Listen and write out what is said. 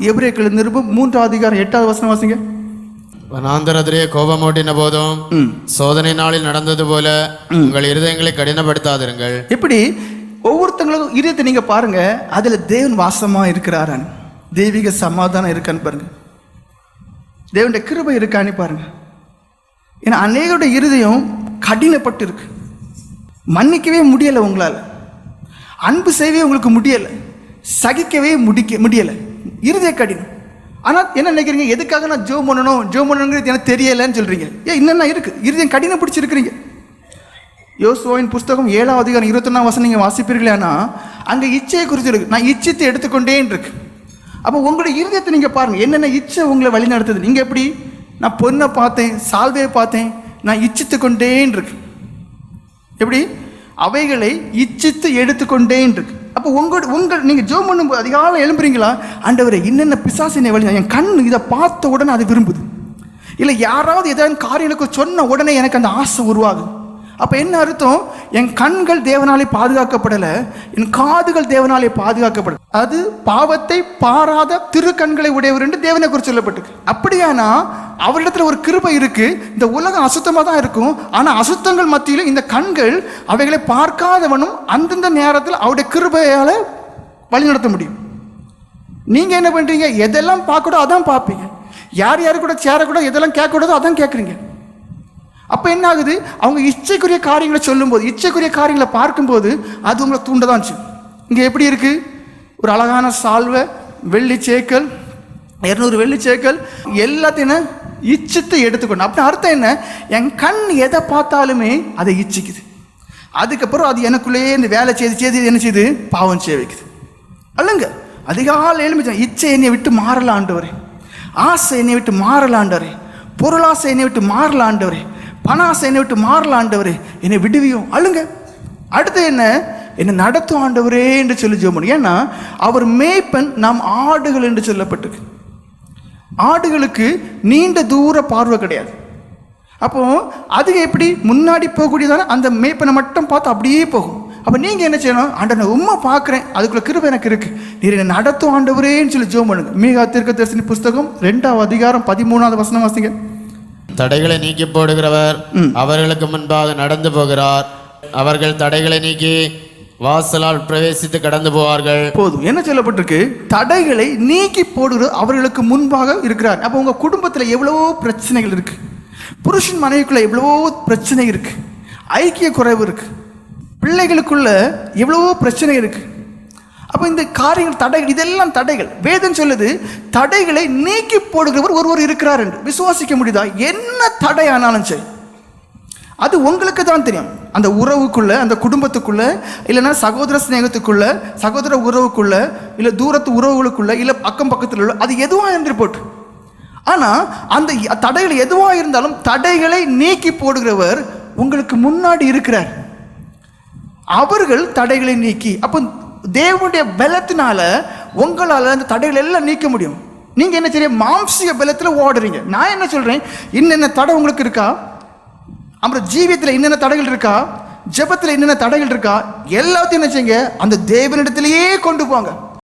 எபிரேக்கள் நிருபம் மூன்றாவது அதிகாரம் எட்டாவது வசனம் வாசிங்க. வனாந்தரத்திலே கோபமூட்டின போதும் ம். சோதனை நாளில் நடந்தது போல உங்கள் இருதயங்களை கடினப்படுத்தாதிருங்கள். எப்படி? ஒவ்வொருத்தங்களுக்கும் இதயத்தை நீங்க பாருங்க அதுல தேவன் வாசமா இருக்கிறாரான்னு தெய்வீக சமாதானம் இருக்கான்னு பாருங்க. தேவனுடைய கிருபை இருக்கான்னு பாருங்க. ஏன்னா அநேகருடைய இருதயம் கடினப்பட்டு இருக்கு மன்னிக்கவே முடியலை உங்களால். அன்பு செய்யவே உங்களுக்கு முடியலை. சகிக்கவே முடிக்க முடியலை. இருதய கடினம். ஆனால் என்ன நினைக்கிறீங்க? எதுக்காக நான் ஜோ பண்ணணும்? ஜோ பண்ணணுங்கிறது எனக்கு தெரியலைன்னு சொல்கிறீங்க ஏன் என்னென்ன இருக்குது இருதயம் கடினம் பிடிச்சிருக்கிறீங்க. யோசுவாவின் புஸ்தகம் ஏழாவது அதிகாரம் இருபத்தொன்னாம் வசனம் நீங்கள் வாசிப்பீர்களேனா அங்கே இச்சையை குறித்து இருக்கு. நான் இச்சத்தை எடுத்துக்கொண்டேன் இருக்கு. அப்போ உங்களுடைய இருதயத்தை நீங்கள் பாருங்கள் என்னென்ன இச்சை உங்களை வழி நடத்துது? நீங்கள் எப்படி? நான் பொண்ணை பார்த்தேன் சால்வையை பார்த்தேன் நான் இச்சித்து கொண்டேன் இருக்கு. எப்படி? அவைகளை இச்சித்து எடுத்துக்கொண்டேன் இருக்கு. அப்போ உங்கள் உங்கள் நீங்கள் ஜோம் பண்ணும்போது அதிகாலம் எழும்புறீங்களா? ஆண்டவரே என்னென்ன பிசாசினை வழி என் கண் இதை பார்த்த உடனே அது விரும்புது. இல்லை யாராவது ஏதாவது காரியங்களுக்கு சொன்ன உடனே எனக்கு அந்த ஆசை உருவாகுது. அப்போ என்ன அர்த்தம்? என் கண்கள் தேவனாலே பாதுகாக்கப்படலை என் காதுகள் தேவனாலே பாதுகாக்கப்படல. அது பாவத்தை பாராத திரு கண்களை உடையவர் என்று தேவனை குறித்து சொல்லப்பட்டிருக்கு. அப்படியானா அவரிடத்துல ஒரு கிருபை இருக்கு. இந்த உலகம் அசுத்தமாக தான் இருக்கும். ஆனால் அசுத்தங்கள் மத்தியிலும் இந்த கண்கள் அவைகளை பார்க்காதவனும் அந்தந்த நேரத்தில் அவருடைய கிருபையால் வழிநடத்த முடியும். நீங்க என்ன பண்றீங்க? எதெல்லாம் பார்க்கக்கூடோ அதான் பார்ப்பீங்க. யார் யாரு கூட சேரக்கூடாது எதெல்லாம் கேட்கக்கூடாதோ அதான் கேட்குறீங்க. அப்போ என்ன ஆகுது? அவங்க இச்சைக்குரிய காரியங்களை சொல்லும்போது இச்சைக்குரிய காரியங்களை பார்க்கும்போது அது உங்களை தூண்டதான் செய்யும். இங்கே எப்படி இருக்கு? ஒரு அழகான சால்வை வெள்ளி சேக்கல் இரநூறு வெள்ளி சேக்கல் எல்லாத்தையும் இச்சித்து எடுத்துக்கணும் அப்படி அர்த்தம் என்ன? என் கண் எதை பார்த்தாலுமே அதை இச்சிக்குது. அதுக்கப்புறம் அது எனக்குள்ளேயே இந்த வேலை செய்து செய்து என்ன செய்யுது பாவம் செய்ய வைக்குது. அல்லங்க அதிகாலை எழுமிச்சான் இச்சை என்னை விட்டு மாறலாண்டவரே. ஆசை என்னை விட்டு மாறலாண்டவரே. பொருளாசை என்னை விட்டு மாறலாண்டவரே. பணாசை என்னை விட்டு மாறலாண்டவரே. என்னை விடுவியும். அழுங்க அடுத்து என்ன? என்னை நடத்தும் ஆண்டவரே என்று சொல்லி ஜோமன் ஏன்னா அவர் மேய்ப்பன் நாம் ஆடுகள் என்று சொல்லப்பட்டிருக்கு. ஆடுகளுக்கு நீண்ட தூர பார்வை கிடையாது. அப்போ அது எப்படி? முன்னாடி போகக்கூடியதான அந்த மேய்ப்பனை மட்டும் பார்த்து அப்படியே போகும். அப்போ நீங்கள் என்ன செய்யணும்? ஆண்ட நான் உண்மை பார்க்குறேன். அதுக்குள்ள கிருபை எனக்கு இருக்கு. நீர் என்னை நடத்தும் ஆண்டவரேன்னு சொல்லி ஜோம் பண்ணுங்க. மீகா தீர்க்கதரிசனி புஸ்தகம் ரெண்டாவது அதிகாரம் பதிமூணாவது வசனம் வாசிங்க. தடைகளை நீக்கி போடுகிறவர் அவர்களுக்கு முன்பாக நடந்து போகிறார். அவர்கள் தடைகளை நீக்கி வாசலால் பிரவேசித்து கடந்து போவார்கள். போதும். என்ன சொல்லப்பட்டிருக்கு? தடைகளை நீக்கி போடுகிற அவர்களுக்கு முன்பாக இருக்கிறார். அப்போ உங்கள் குடும்பத்தில் எவ்வளவோ பிரச்சனைகள் இருக்கு. புருஷன் மனைவிக்குள்ள எவ்வளவோ பிரச்சனை இருக்கு. ஐக்கிய குறைவு இருக்கு. பிள்ளைகளுக்குள்ள எவ்வளவோ பிரச்சனை இருக்கு. அப்போ இந்த காரியங்கள் தடைகள் இதெல்லாம் தடைகள். வேதம் சொல்லுது தடைகளை நீக்கி போடுகிறவர் ஒருவர் இருக்கிறார் என்று. விசுவாசிக்க முடியுதா? என்ன தடை ஆனாலும் சரி. அது உங்களுக்கு தான் தெரியும். அந்த உறவுக்குள்ள அந்த குடும்பத்துக்குள்ள இல்லைன்னா சகோதர சிநேகத்துக்குள்ள சகோதர உறவுக்குள்ள இல்லை தூரத்து உறவுகளுக்குள்ள இல்லை அக்கம் பக்கத்தில் உள்ள அது எதுவாக இருந்து போட்டு. ஆனால் அந்த தடைகள் எதுவாக இருந்தாலும் தடைகளை நீக்கி போடுகிறவர் உங்களுக்கு முன்னாடி இருக்கிறார். அவர்கள் தடைகளை நீக்கி அப்போ தேவனுடைய பலத்தினால உங்களால் அந்த தடைகளை எல்லாம் நீக்க முடியும். நீங்கள் என்ன செய்ய மாம்சிக பலத்தில் ஓடுறீங்க. நான் என்ன சொல்கிறேன் இன்னென்ன தடை உங்களுக்கு இருக்கா? அப்புறம் ஜீவியத்தில் என்னென்ன தடைகள் இருக்கா? ஜெபத்தில் என்னென்ன தடைகள் இருக்கா? எல்லாத்தையும் என்ன செய்யுங்க? அந்த தேவனிடத்திலேயே கொண்டு போங்க